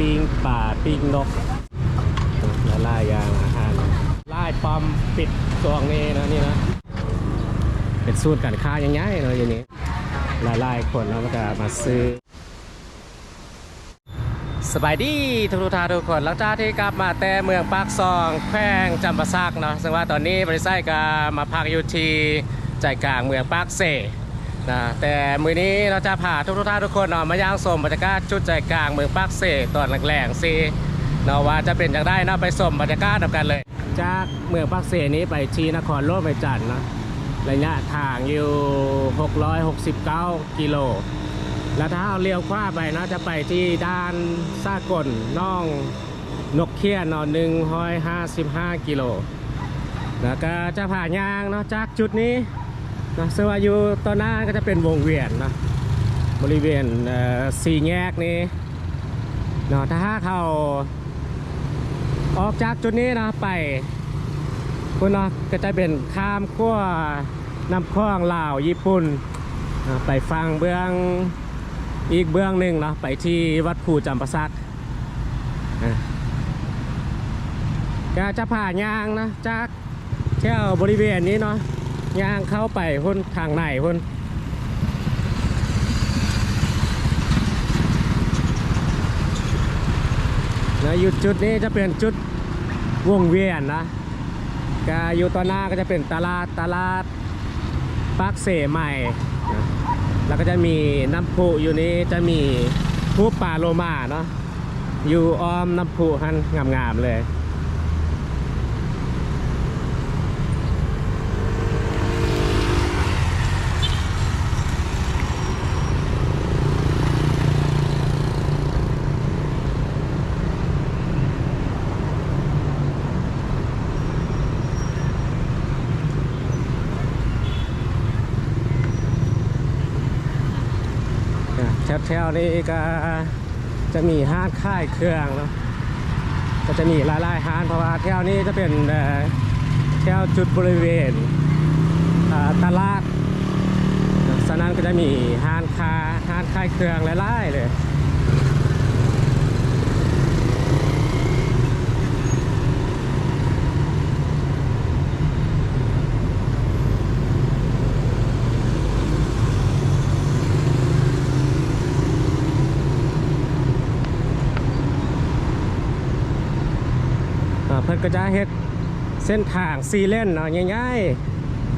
ปิ้งป่าปิ้งนกและล่ายางอาหารล่ายปอมปิดตวงนี้นะนี่นะเป็นสูตรการค้าอย่างง่ายเนาะอย่างนี้หลายๆคนเราก็จะมาซื้อ สบายดีทุกทุกท่านทุกคนหลังจากที่กลับมาแต่เมืองปากซองแขวงจำปาสักเนาะซึ่งว่าตอนนี้บริษัทก็มาพักอยู่ที่ใจกลางเมืองปากเส นะแต่มือนี้เราจะพาทุกทุกท่านทุกคนเนาะมาย่างชมบรรยากาศจุดใจกลางเมืองปากเสตอนแรงๆสิเนาะว่าจะเป็นอย่างไรเนาะไปชมบรรยากาศกันเลย จากเมืองปากเสนี้ไปที่นครโลกไปจันทน์เนาะระยะทางอยู่ 669 กิโล แล้วถ้าเอาเลี้ยวขวาไปเนาะจะไปที่ด้านซากลน่องนกเคียนเนาะหนึ่งร้อยห้าสิบห้ากิโล แล้วก็จะผ่านยางเนาะจากจุดนี้ นะซึ่งว่าอยู่ตอนหน้าก็จะเป็นวงเวียนนะบริเวณสี่แยกนี้เนาะถ้าเขาออกจากจุดนี้นะไปคุณเนาะก็จะเป็นข้ามขั้วน้ำคลองลาวญี่ปุ่นไปฟังเบื้องอีกเบื้องหนึ่งเนาะไปที่วัดภูจำปาสักก็จะผ่านยางนะจากแถวบริเวณนี้เนาะ ย่างเข้าไปพ้นทางไหนพ้นนะอยู่จุดนี้จะเป็นจุดวงเวียนนะก็อยู่ตอนหน้าก็จะเป็นตลาดตลาดปากเสใหม่นะแล้วก็จะมีน้ำพุอยู่นี้จะมีพุปลาโลมาเนาะอยู่อ้อมน้ำพุหันงามๆเลย แถวนี้ก็จะมีห้างค่ายเครื่องเนาะก็จะมีหลายๆห้างเพราะว่าแถวนี้จะเป็นเอ่อแถวจุดบริเวณตลาดฉะนั้นก็จะมีห้างค้าห้างค่ายเครื่องหลายๆเลย ก็จะเฮ็ดเส้นทางซีเลนเนาะง่าย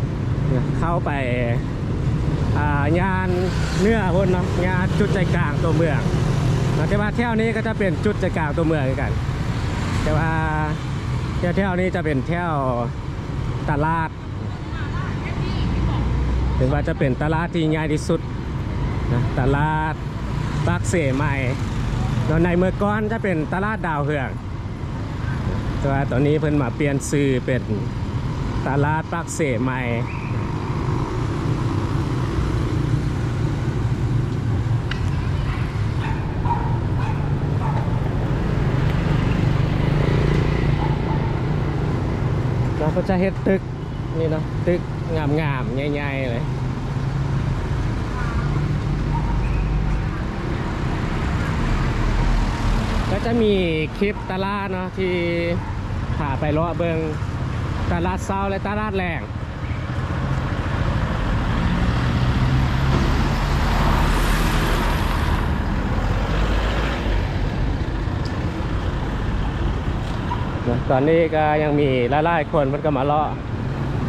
ๆเข้าไปอ่ายานเนื้อพุ่นเนาะยานจุดใจกลางตัวเมืองเนาะแต่ว่าแถวนี้ก็จะเป็นจุดใจกลางตัวเมืองคือกัน แต่ว่าแถวแถวนี้จะเป็นแถวตลาดถึงว่าจะเป็นตลาดที่ใหญ่ที่สุดนะตลาดปากเสใหม่เนในเมื่อก่อนจะเป็นตลาดดาวเฮือง แต่ว่าตอนนี้เพิ่นมาเปลี่ยนชื่อเป็นตลาดปักเสใหม่เราก็จะเฮ็ดตึกนี่เนาะตึกงามๆใหญ่ๆเลย จะมีคลิปตลาดเนาะที่พาไปลาะเบิงตลาดเช้าและตลาดแรงนะตอนนี้ก็ยังมีหลายๆคนมันก็มาเลาะ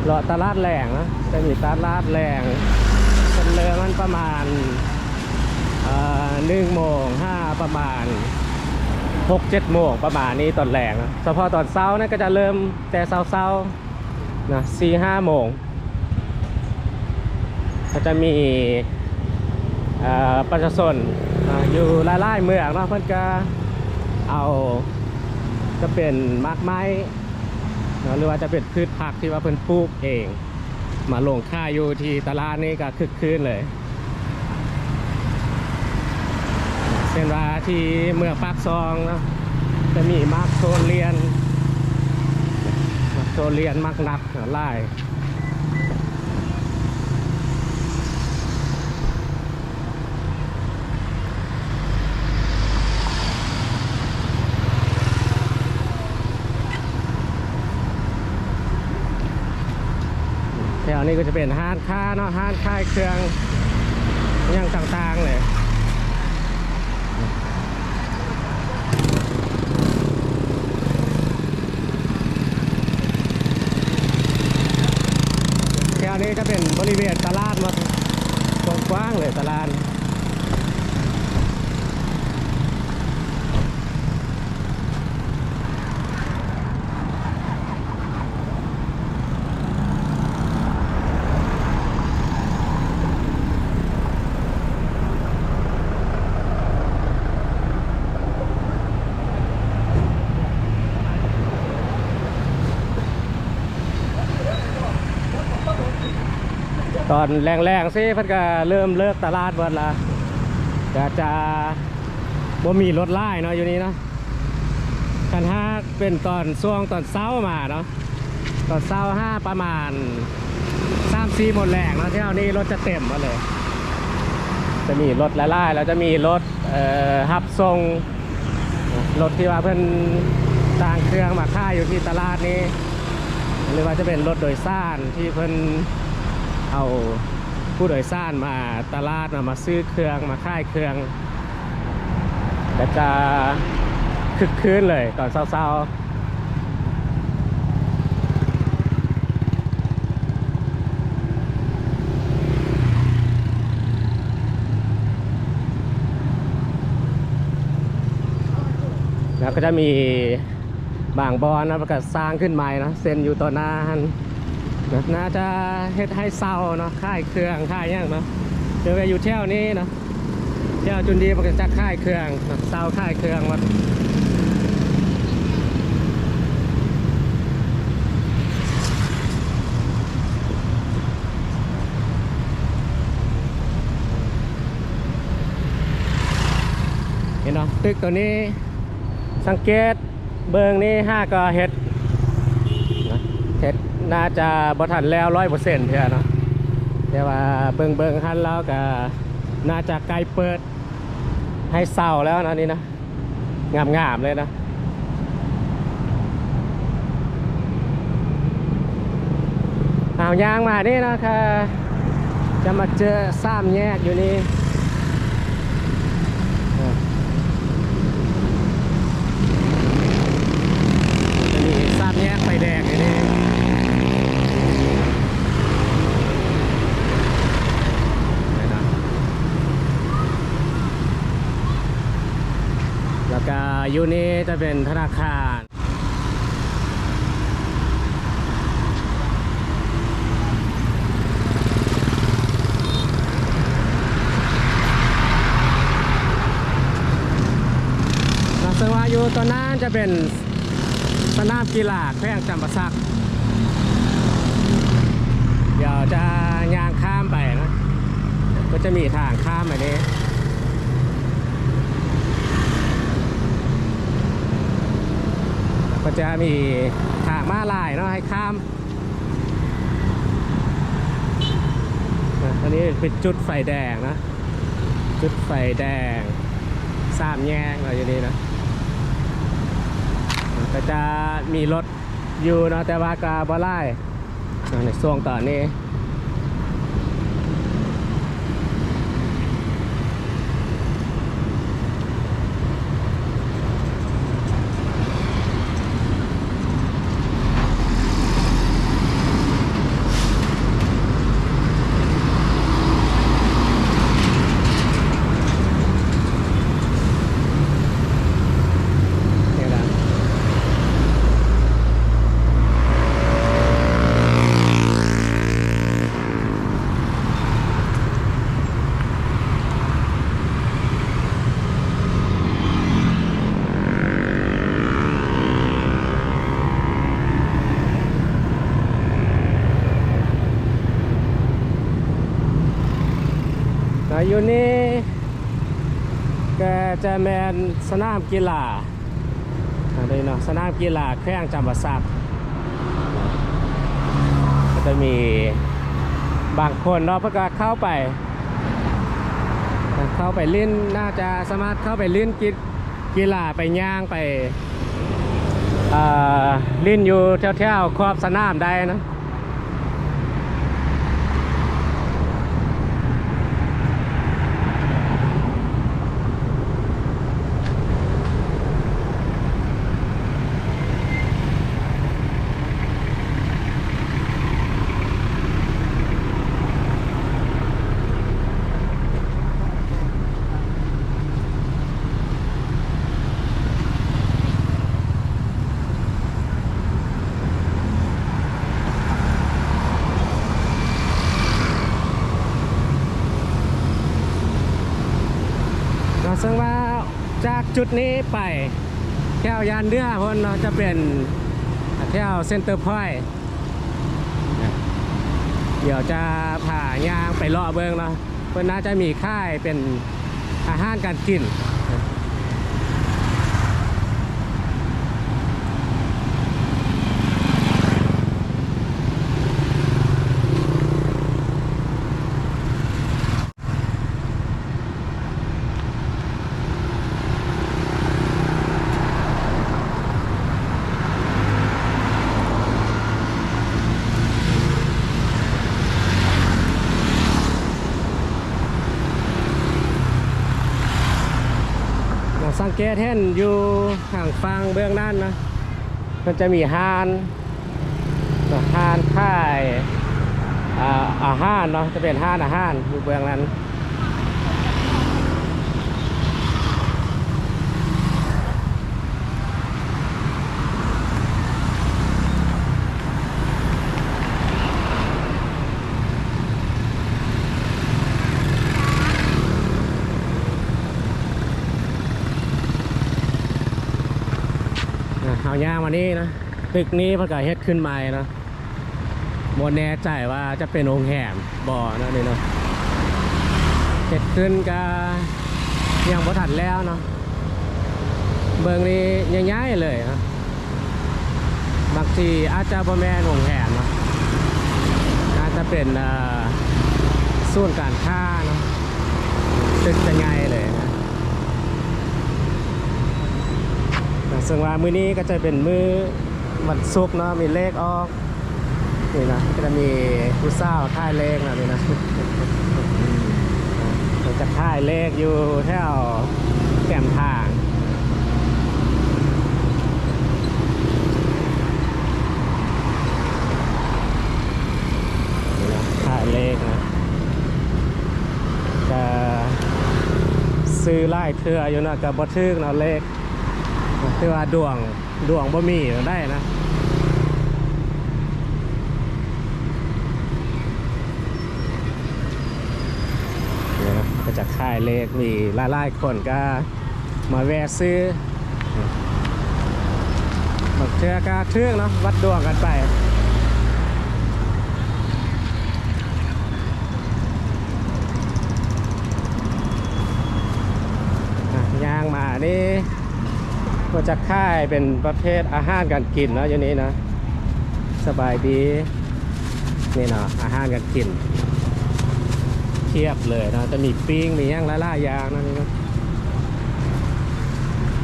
เลาะตลาดแรงนะจะมีตลาดแรงเป็นเรือมันประมาณหนึ่งโมงห้าประมาณ หกเจ็ดโมงประมาณนี้ตอนแรงนะเฉพาะตอนเช้านะก็จะเริ่มแต่เช้าเช้าๆนะสี่ห้าโมงก็จะมีประชาชนออยู่หลายๆเมืองเนาะเพิ่อนก็เอาจะเป็นมากไม้นะหรือว่าจะเป็นพืชผักที่ว่าเพิ่อนปลูกเอง มาลงค่าอยู่ที่ตลาดนี้ก็คึกคืนเลย เป็นว่าที่เมื่องปากซองนะจะมีมักโซเลียนมักโซเลียนมักนักไล่แถวนี้ก็จะเป็นห้านค้าเนาะห้านค่ายเครื่องอย่างต่างๆเลย อนแรงๆสิเพิ่นก็เริ่มเลิกตลาดเบิดละก็จะบ่มีรถไล่เนาะอยู่นี้เนาะคันห้าเป็นตอนช่วงตอนเช้ามาเนาะตอนเช้าห้าประมาณสามสี่หมดแรงเนาะเที่ยวนี้รถจะเต็มหมาเลย จะมีรถละลายแล้วจะมีรถเอ่อฮับส่งรถที่ว่าเพิ่อนต่างเครื่องมาค่ายอยู่ที่ตลาดนี้ หรือว่าจะเป็นรถโดยสารที่เพิ่อน เอาผู้โดยสารมาตลาดมามาซื้อเครื่องมาค่ายเครื่องก็จะคึกคืนเลยตอนเช้าๆแล้วก็จะมีบางบอนนะประกาศสร้างขึ้นใหม่นะเซ็นอยู่ต่อหน้า หันน่าจะเฮ็ดให้เศร้าเนาะค่ายเครื่องค่ายยังเนาะเจอไปอยู่เที่ยวนี้เนาะเที่ยวจุนดีมันก็จะค่ายเครื่องเศร้าค่ายเครื่องวัดเห็นเนาะตึกตัวนี้สังเกตเบิงนี้ห้าก็เฮ็ดเฮ็ด น่าจะบ่ทันแล้วร้อยเปอร์เซ็นต์เท่าเนาะแต่ว่าเบิ่งเบิ่งหันแล้วก็น่าจะใกล้เปิดให้เศร้าแล้วนะนี่นะงามๆเลยนะเอายางมานี่นะคะจะมาเจอสามแยกอยู่นี่เออจะมีสามแยกไฟแดงอยู่นี่ เลยนะแล้วก็ อยูนี้จะเป็นธนาคารลักษณะอยู่ตอนนั้นจะเป็นสนามกีฬาแขวงจำปาสักเดี๋ยวจะย่างข้ามไปนะ ก็จะมีทางข้ามไปนี้ จะมีทางม้าลายเนาะให้ข้ามอันนี้เป็นจุดไฟแดงนะ จุดไฟแดงสามแยกอะไรอย่างนี้นะก็จะมีรถอยู่เนาะแต่ว่ากาบอไล่ในช่วงตอนนี้ อยู่นี่ก็จะแมนสนามกีฬาอันนี้เนาะสนามกีฬาแข้งจำปาสักก็จะมีบางคนเนาะเพื่อก็เข้าไป เข้าไปเล่นน่าจะสามารถเข้าไปเล่นกีกีฬาไปย่างไปเอ่อเล่นอยู่แถวๆขอบสนามได้นะ นาะซึ่งว่า จุดนี้ไปแถวยานเรือพนเราจะเป็นแถวเซ็นเตอร์พอยต์เดี๋ยวจะผ่ายางไปเลาะเบิงเนาะเพื่อนน่าจะมีค่ายเป็นอาหารการกิน เราสังเกตเห็นอยู่ห่างฟังเบื้องนั้นนะ มันจะมีฮานฮานค่ายอ่าอาหารเนาะจะเป็นห้านอาหารอยู่เบื้องนั้น นะเอาย่างมานี่นะตึกนี้ประกาศเฮ็ดขึ้นใหม่นะโมแน่ใจว่าจะเป็นโรงแรมบ่อนะนี่เนาะเฮ็ดขึ้นก็ยังบ่ทันแล้วเนาะเบิงนี้ง่ายๆเลยนะบางทีอาจจะบ่แม่นโรงแรมนะอาจจะเป็นเอ่อศูนการค้าเนาะตึกจะใหญ่เลยนะ ซึ่งว่ามื้อนี้ก็จะเป็นมื้อวันศุกร์เนาะมีเลขออกนี่นะก็จะมีผู้สาวท่ายเลขนะนี่นะจะท่ายเลขอยู่แถวแก้มทางนี่นะท่ายเลขนะก็ซื้อไล่เทืออยู่นะกับบอทึกเนาะเลข คือว่าดวงดวงบ่มีได้นะเนี่ยนะก็จะค่ายเลขมีหลายๆคนก็มาแวะซื้อบางเทือก็เทืองเนาะวัดดวงกันไปย่างมานี่ ก็จะค่ายเป็นประเภทอาหารการกินเนาะอย่านี้นะ สบายดีนี่เนาะอาหารการกินเทียบเลยนะจะมีปิ้งมีย่างละล่ายางนะนี่นะ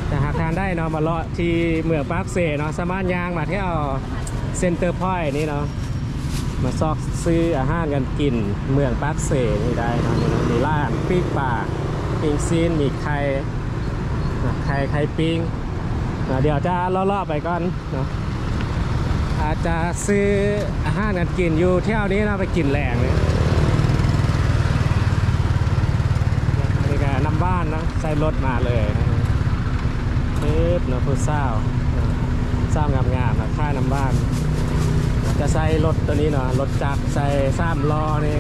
แต่หากทานได้เนาะมาเลาะที่เมืองปากเซเนาะสามารถย่างมาเที่ยวเซ็นเตอร์พอยนี่เนาะมาซอกซื้ออาหารกันกินเมืองปากเซนี่ได้นะมีร้านปิ้งปลาปิ้งซีนมีไข่ไข่ไข่ปิ้ง เดี๋ยวจะล่อๆไปก่อนเนาะอาจจะซื้ออาหารกันกินอยู่เที่ยวนี้เราไปกินแหลงเลยนี่ก็นำบ้านเนาะใส่รถมาเลยนะปึ๊บเนาะผู้เศร้าเศร้างามๆนะค่านำบ้าน จะใส่รถตัวนี้เนาะรถจักรใส่ซ้ำล้อนี่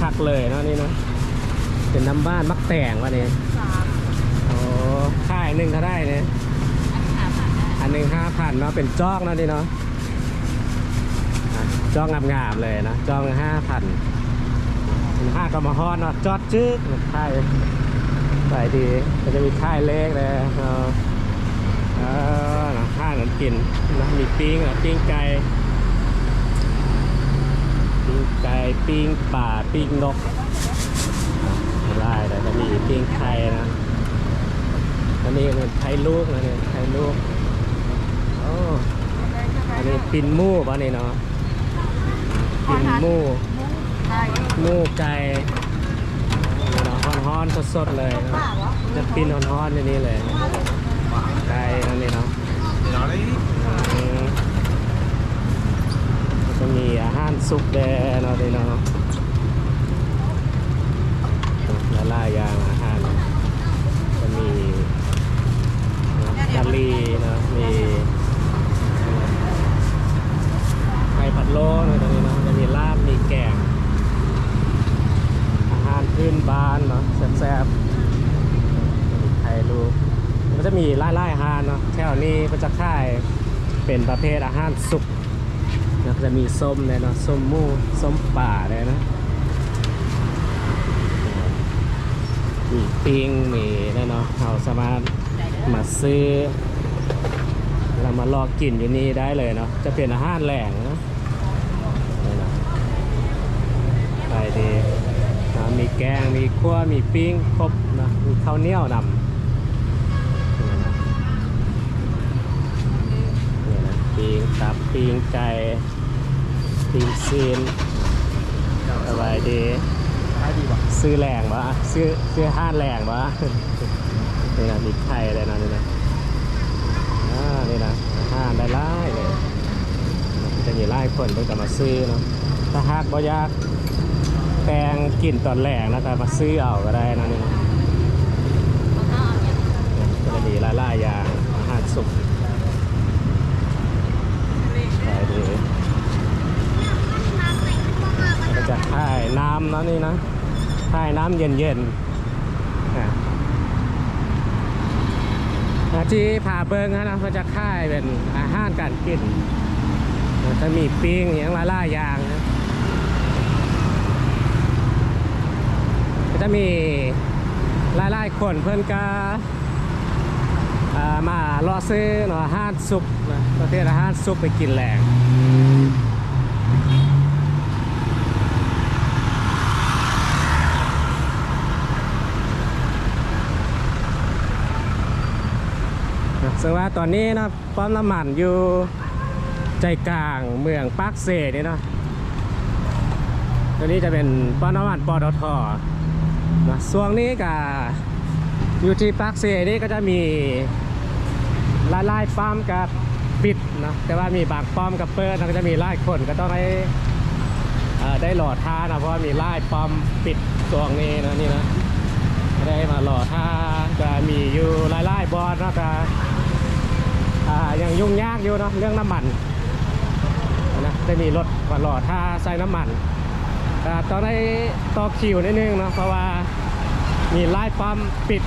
คักเลยเนาะนี่เนาะเป็นน้ำบ้านมักแต่งวะนี่โอ้ค่ายหนึ่งเขาได้เนี่ย อันหนึ่งห้าพันเนาะเป็นจอกนะนี่เนาะจอกงามๆเลยนะจอกห้าพันห้ากำมฮอนเนาะจอดจึ๊กค่ายใส่ดีก็จะมีค่ายเล็กเลยเนาะเออนะข้าวนั้นกินนะมีปิ้งอะปิ้งไก่ปิ้งไก่ปิ้งป่าปิ้งนกได้เลยจะมีปิ้งไข่นะอันนี้เป็นไทยลูกนะเนี่ยไทยลูก อ้อันนี้ปินหมูป่ะนี่เนาะปินหมูหมูไก่นี่เนาะฮ้อนๆสดๆเลยเนาะจะปินฮ้อนๆอย่างนี้เลยไก่อันนี้เนาะอืมก็จะมีอาหารซุปแดงเนาะนี่เนาะละลายๆอย่างอาหารจะมีกะลีนะมีไข่ ผัดโลนะตรงนี้เนาะจะมีลาบมีแกงอาหารพื้นบ้านเนาะแซ่บๆจะมีไล่ไล่อาหารเนาะแถวนี้ก็จะค่ายเป็นประเภทอาหารสุกนะจะมีส้มเลยเนาะส้มมูส้มป่าเลยนะมีปิ้งมีนะเนาะเราสามารถมาซื้อเรามาลองกินอยู่นี่ได้เลยเนาะจะเป็นอาหารแหล่งเนาะนี่นะไป ดีนะมีแกง มีขั้วมีปิ้ง ครบนะ มีข้าวเหนียวนำนี่นะปีงตับปีงไก่ปีงซีนสบายดีขายดีป่ะซื้อแหลงวะซื้อซื้อห้านแหลงวะนี่นะมีไข่เลยนะนี่นะอ่านี่นะห้านได้ไล่เลยจะมีไล่คนเพิ่งจะมาซื้อเนาะถ้าหากบ่อยาก แปลงกลิ่นตอนแหลงแล้วก็มาซื้อเอาก็ได้นะนี่ก็จะมีล่ๆอย่างอาหารสุกขายดีก็จะค่ายน้ำนะนี่นะค่ายน้ำเย็นๆอะแล้วที่ผ่าเบิงนะนะมันจะค่ายเป็นอาหารการกินมันจะมีปิ้งอย่างละล่ายางนะ จะมีหลายๆคนเพื่อนก็มารอซื้อเนาะอาหารซุปประเทอาหารซุปไปกินแหลงนะซึ่งว่าตอนนี้นะปั๊มน้ำมันอยู่ใจกลางเมืองปากเซนี่เนาะตัวนี้จะเป็นปั๊มน้ำมันปตท นะช่วงนี้กับอยู่ที่ปากเซนี่ก็จะมีลายลายๆปั๊มกับปิดนะแต่ว่ามีบางปั๊มกับเปิดนะก็จะมีลายคนก็ต้องได้ได้หล่อท่านะเพราะว่ามีลายปั๊มปิดตวงนี้นะนี่นะได้มาหล่อท่าจะมีอยู่หลายบอสนะก็อ่ายังยุ่งยากอยู่เนาะเรื่องน้ำมันนะจะมีรถมาหล่อท่าใส่น้ำมัน ต้องได้ต่อคิวนิดนึงเนาะเพราะว่ามีไล่ปั๊มปิด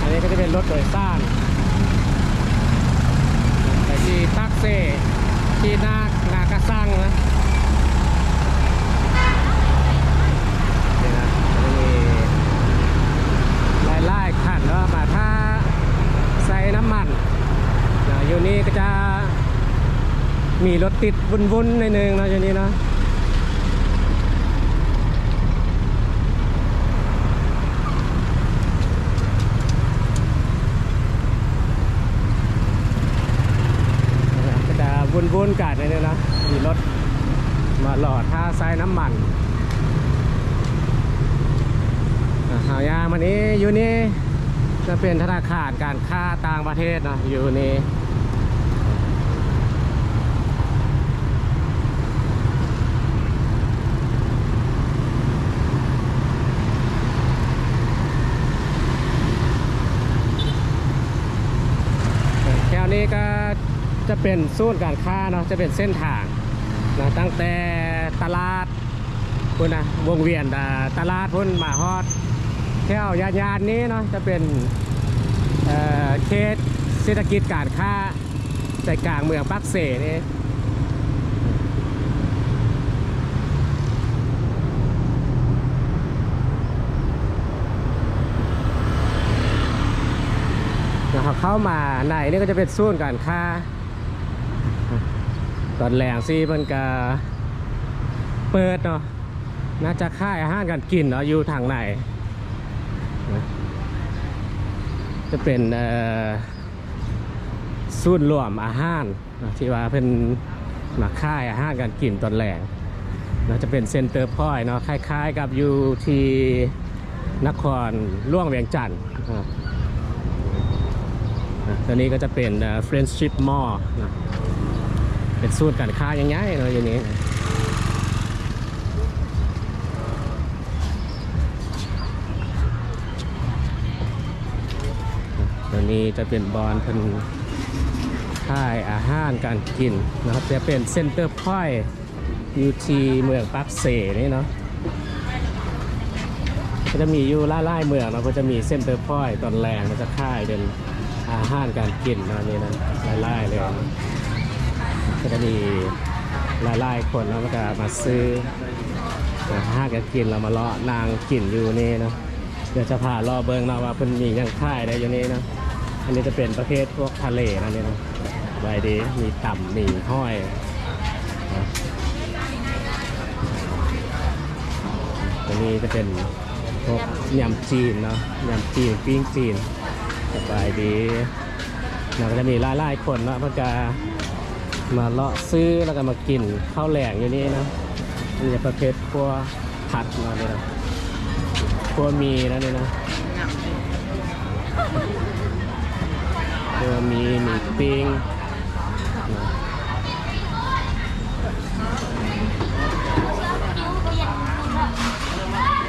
อันนี้ก็จะเป็นรถโดยสารแต่ที่ตักเซที่นากนากระซังนะนี่นะก็จะมีไล่ไล่ขันแล้วมาถ้าใส่น้ำมันอยู่นี่ก็จะมีรถติดวุ่นๆในหนึงเนาะอยู่นี่เนาะ ก็จะ วุ่นๆกันเลยนะมีรถมาหล่อท่าทรายน้ำมันอะหายามันนี้อยู่นี่จะเป็นธนาคารการค้าต่างประเทศนะอยู่นี่แถวนี้ก็จะ เป็นศูนย์การค้าเนาะจะเป็นเส้นทางนะตั้งแต่ตลาดพุ่นนะวงเวียนอ่ตลาดพุ่นหมาฮอดแถวยานยานนี้เนาะจะเป็นเเขตเศรษฐกิจการค้าใจกลางเมืองปักเสนี่นะครับเข้ามาในนี่ก็จะเป็นศูนย์การค้า ตอนแรงสิมันก็เปิดเนาะน่าจะค่ายอาหารการกินเนาะอยู่ทางไหนจะเป็นเอ่อศูนรวมอาหารที่ว่าเป็นมาค่ายอาหารการกินตอนแรงเนาจะเป็นเซ็นเตอร์พอยเนาะคล้ายๆ กับอยู่ที่นครล่วงเวียงจันทร์นะครับอะตัวนี้ก็จะเป็นเอ่อ Friendship Mall นะ เป็นสูตรการค้าอย่างง่ายเนาะอย่างนี้ตัวนี้จะเป็นบอลเป็นค่ายอาหารการกินนะครับจะเป็นเซ็นเตอร์พอยต์อยู่ที่เมืองปักเสนี่เนาะก็จะมีอยู่ล่ายๆเมืองเนาะก็จะมีเส้นเตอร์พอยตอนแรงมันจะค่ายเป็นอาหารการกินเนนี่นะล่ายๆเลยนะ ก็จะมีล่ายๆคนแล้วก็จะมาซื้ออาหาการกินเรามาเลาะนางกินอยู่นี่เนาะเดี๋ยวจะพาล่อเบิงเนาะว่าเพิ่นมีหยังค่ายได้อยู่นี่เนาะอันนี้จะเป็นประเภทพวกทะเลนะนี่เนะใบดีมีต่ำมีห้อยนะตัวนี้จะเป็นพวกยำจีนเนาะยำจีนปิ้งจีนสบายดีเราก็จะมีหลายๆคนเนาะเพื่อจะ มาเลาะซื้อแล้วก็มากินข้าวแหลงอยู่นี่นะนี่ประเภทพวกผัดเนาะนี่เนะพวกมีนะนี่เนะพวกมีหมี่ปิ้ง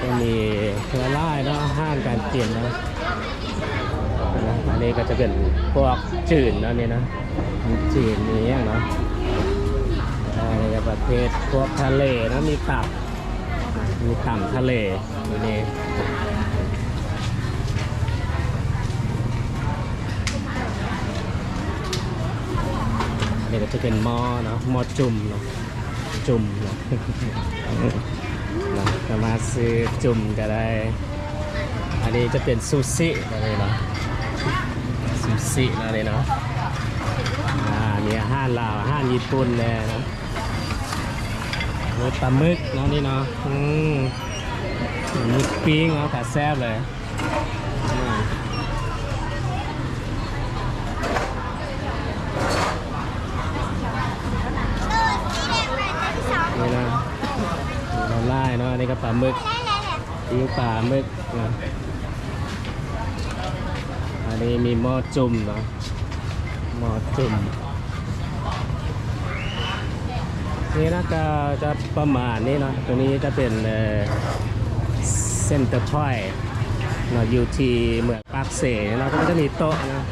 ก็มีเนื้อล่ายแล้วห้างการกินนะ นี้ก็จะเป็นพวกจืดนะนี่นะมีจืดมีอย่างเนาะอันนี้ก็ประเภทพวกทะเลนะมีตับมีต่ำทะเลอยู่นี่นี่ก็จะเป็นหม้อเนาะหม้อจุ่มเนาะจุ่มเนาะนะสามารถซื้อจุ่มก็ได้ อันนี้จะเป็นซูชิอะไรเนาะ ซูชิอะไรเนาะอ่ามีอาหารลาวอาหารญี่ปุ่นเลยนะเนื้อปลาหมึกเนาะนี่เนาะอืมหมึกปิ้งเนาะแต่แซ่บเลยอืมนี่นะเราไล่เนาะอันนี้ก็ปลาหมึกปิ้งปลาหมึกนะอั นี้มีหม้อจุ่มเนาะหม้อจุ่มนี่นะก็จะประมาณนี้เนาะตัวนี้จะเป็นเซนเตอร์ทอยเนาะอยู่ที่เมืองปากเสนะก็จะมีโต๊ะนะ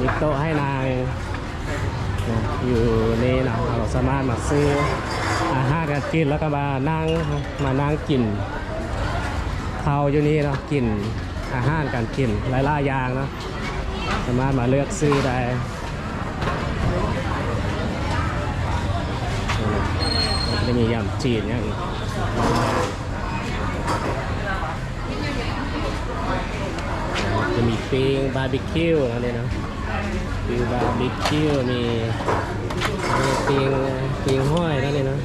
มีโต๊ะให้นางนะอยู่นี่นะเราสามารถมาซื้ออาหารกันกินแล้วก็มานั่งมานั่งกินเขาอยู่นี่เนาะกิน อาหารการกินหลายๆอย่างเนาะสามารถมาเลือกซื้อได้จะมียำจีนอย่างนี้จะมีปิ้งบาร์บีคิวนะเนี่ยเนาะปิ้งบาร์บีคิวมีมีปิ้งปิ้งห้อยนะเนี่ยเนาะ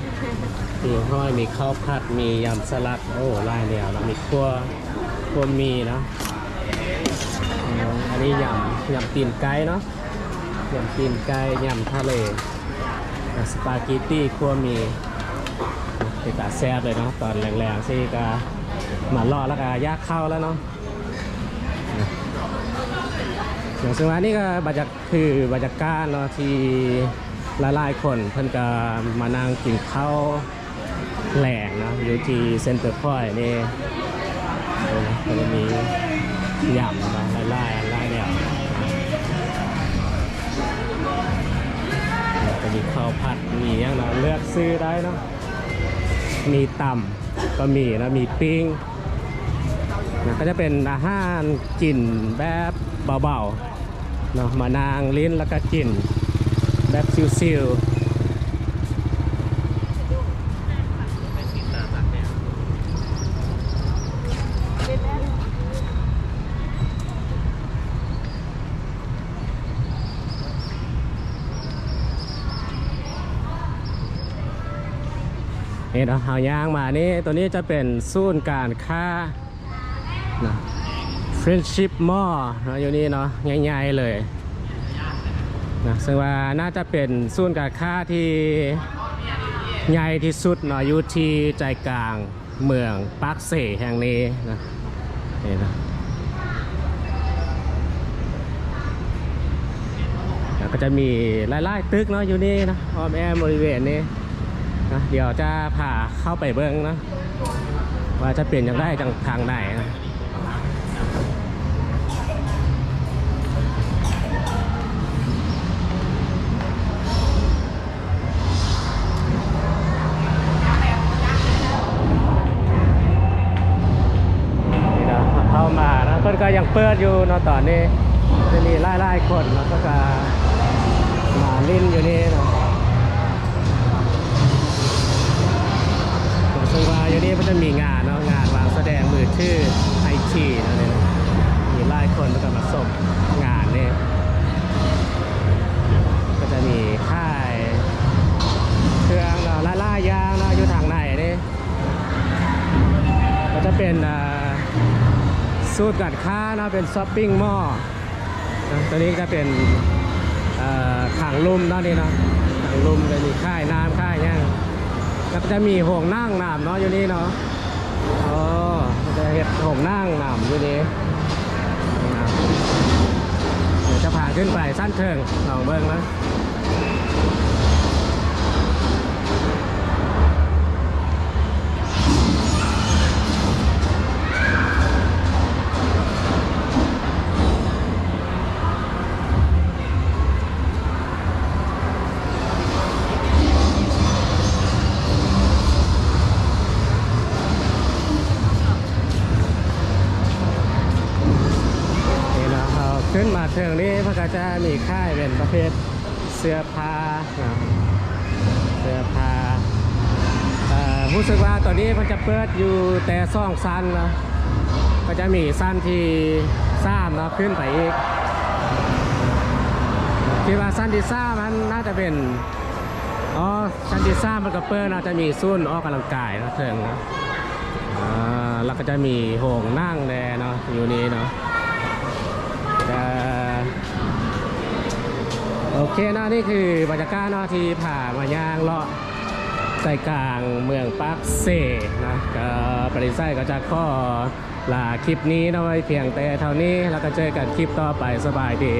มีห้อยมีข้าวผัดมียำสลัดโอ้ลายแนวแล้วมีคั่ว คั่วมีเนาะอันนี้ยำยำตีนไก่เนาะยำตีนไก่ยำทะเลสปาเกตตี้คั่วมีเป็นตาแซ่บเลยเนาะตอนแรงๆที่ก็มาล่อแล้วก็ยากเข้าแล้วเนาะอย่างซึ่งว่านี่ก็บรรยากคือบรรยากาศเนาะที่หลายๆคนเพิ่นก็มานั่งกินข้าวแหลกนะอยู่ที่เซ็นเตอร์พอยต์นี่ ก็จะมียำนะไล่ไล่เนี่ยแล้วก็มีข้าวผัดมีอย่างนะเลือกซื้อได้เนาะมีต่ำก็มีนะมีปิ้งนะก็จะเป็นอาหารกินแบบเบาๆเนาะมานางลิ้นแล้วก็กินแบบซิวๆ นี่เราเอายางมานี่ตัวนี้จะเป็นศูนย์การค้านะ Friendship Mall นะอยู่นี่เนาะง่ายๆเลยนะซึ่งว่าน่าจะเป็นศูนย์การค้าที่ใหญ่ที่สุดเนาะอยู่ที่ใจกลางเมืองปากเสแห่งนี้นะนี่นะแล้วก็จะมีหลายๆตึกเนาะอยู่นี่นะออมแอมบริเวณนี้ นะเดี๋ยวจะพาเข้าไปเบิ้งนะ ว่าจะเปลี่ยนอย่างไรจังทางไหนนะนก็ยังเปิดอยู่เนาะตอนนี้จะมีหลายๆคนเนาะก็จะมาลิ้นอยู่นี่เนาะ ซึ่งว่าอยู่นี่มันจะมีงานเนาะงานวางแสดงมือชื่อไอชีนะเนี่ยมีหลายคนก็มาส่งงานนี่ก็จะมีค่ายเครื่องเนาะล่ายๆยางเนาะอยู่ทางไหนนี่ก็จะเป็นสูตรกัดค้านะเป็นช้อปปิ้งมอลล์นะตัวนี้ก็เป็นอ่าถังลุ่มเนาะนี่เนาะถังลุ่มจะมีค่ายน้ำค่ายหยัง แล้วก็จะมีห่วงนั่งหนามเนาะอยู่นี่เนาะอ๋อจะเห็ดห่วงนั่งหนามอยู่นี่เดี๋ยวจะพาขึ้นไปสั้นเทิงลองเบิ้งนะ ขึ้นมาเทิงนี้พระกาจะมีค่ายเป็นประเภทเสื้อผ้าเสื้อผ้าเอ่อรู้สึกว่าตอนนี้มันจะเปิดอยู่แต่ซ่องสั้นนะก็จะมีสั้นที่สามนะขึ้นไปอีกคิดว่าสั้นที่สามมันน่าจะเป็นอ๋อสั้นที่สามมันก็เปิดน่าจะมีซุ่นออกกำลังกายนะเทิงนะอ่าแล้วก็จะมีโหงนั่งแดเนาะอยู่นี้เนาะ โอเคนะนี่คือบรรยากาศนาที่ผ่ามาย่างเลาะใจกลางเมืองปักเซนะก็ปริไซก็จะข้อลาคลิปนี้นะไว้เพียงแต่เท่านี้แล้วก็เจอกันคลิปต่อไปสบายดี